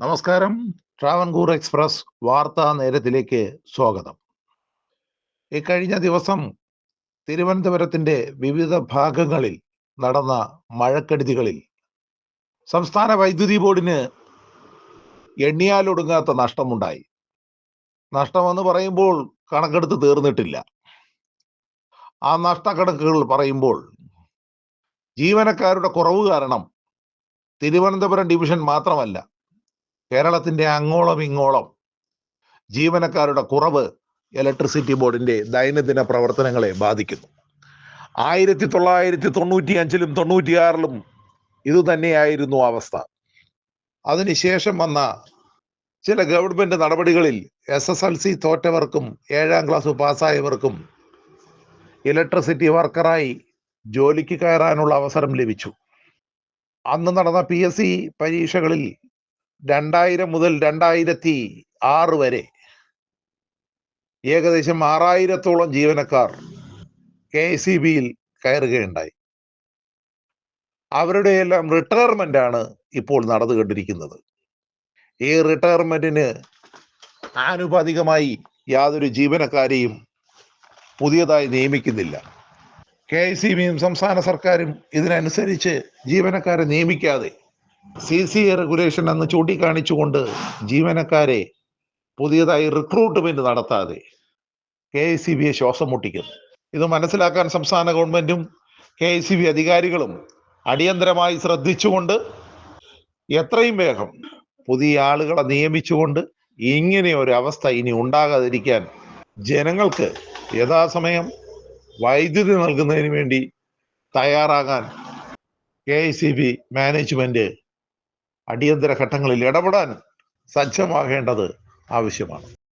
നമസ്കാരം. ട്രാവൻകൂർ എക്സ്പ്രസ് വാർത്താ നേരത്തിലേക്ക് സ്വാഗതം. ഇക്കഴിഞ്ഞ ദിവസം തിരുവനന്തപുരത്തിന്റെ വിവിധ ഭാഗങ്ങളിൽ നടന്ന മഴക്കെടുതികളിൽ സംസ്ഥാന വൈദ്യുതി ബോർഡിന് എണ്ണിയാലൊടുങ്ങാത്ത നഷ്ടമുണ്ടായി. നഷ്ടമെന്ന് പറയുമ്പോൾ കണക്കെടുത്ത് തീർന്നിട്ടില്ല. ആ നഷ്ടക്കണക്കുകൾ പറയുമ്പോൾ ജീവനക്കാരുടെ കുറവ് കാരണം തിരുവനന്തപുരം ഡിവിഷൻ മാത്രമല്ല കേരളത്തിന്റെ അങ്ങോളം ഇങ്ങോളം ജീവനക്കാരുടെ കുറവ് ഇലക്ട്രിസിറ്റി ബോർഡിന്റെ ദൈനംദിന പ്രവർത്തനങ്ങളെ ബാധിക്കുന്നു. ആയിരത്തി തൊള്ളായിരത്തി തൊണ്ണൂറ്റി അഞ്ചിലും തൊണ്ണൂറ്റിയാറിലും ഇത് തന്നെയായിരുന്നു അവസ്ഥ. അതിനുശേഷം വന്ന ചില ഗവൺമെന്റ് നടപടികളിൽ എസ് എസ് എൽ സി തോറ്റവർക്കും ഏഴാം ക്ലാസ് പാസ്സായവർക്കും ഇലക്ട്രിസിറ്റി വർക്കറായി ജോലിക്ക് കയറാനുള്ള അവസരം ലഭിച്ചു. അന്ന് നടന്ന പി എസ് സി പരീക്ഷകളിൽ രണ്ടായിരം മുതൽ രണ്ടായിരത്തി ആറ് വരെ ഏകദേശം ആറായിരത്തോളം ജീവനക്കാർ കെ സി ബിയിൽ കയറുകയുണ്ടായി. അവരുടെ എല്ലാം റിട്ടയർമെന്റ് ആണ് ഇപ്പോൾ നടന്നുകൊണ്ടിരിക്കുന്നത്. ഈ റിട്ടയർമെന്റിന് ആനുപാതികമായി യാതൊരു ജീവനക്കാരെയും പുതിയതായി നിയമിക്കുന്നില്ല. കെ സി ബിയും സംസ്ഥാന സർക്കാരും ഇതിനനുസരിച്ച് ജീവനക്കാരെ നിയമിക്കാതെ സി സി എ റെഗുലേഷൻ അന്ന് ചൂണ്ടിക്കാണിച്ചുകൊണ്ട് ജീവനക്കാരെ പുതിയതായി റിക്രൂട്ട്മെന്റ് നടത്താതെ കെ എസ് സി ബിയെ ശ്വാസം മുട്ടിക്കുന്നു. ഇത് മനസ്സിലാക്കാൻ സംസ്ഥാന ഗവൺമെന്റും കെ എസ് സി ബി അധികാരികളും അടിയന്തരമായി ശ്രദ്ധിച്ചുകൊണ്ട് എത്രയും വേഗം പുതിയ ആളുകളെ നിയമിച്ചുകൊണ്ട് ഇങ്ങനെ ഒരു അവസ്ഥ ഇനി ഉണ്ടാകാതിരിക്കാൻ ജനങ്ങൾക്ക് യഥാസമയം വൈദ്യുതി നൽകുന്നതിന് വേണ്ടി തയ്യാറാകാൻ K I C B management അടിയന്തര ഘട്ടങ്ങളിൽ ഇടപെടാൻ സജ്ജമാകേണ്ടത് ആവശ്യമാണ്.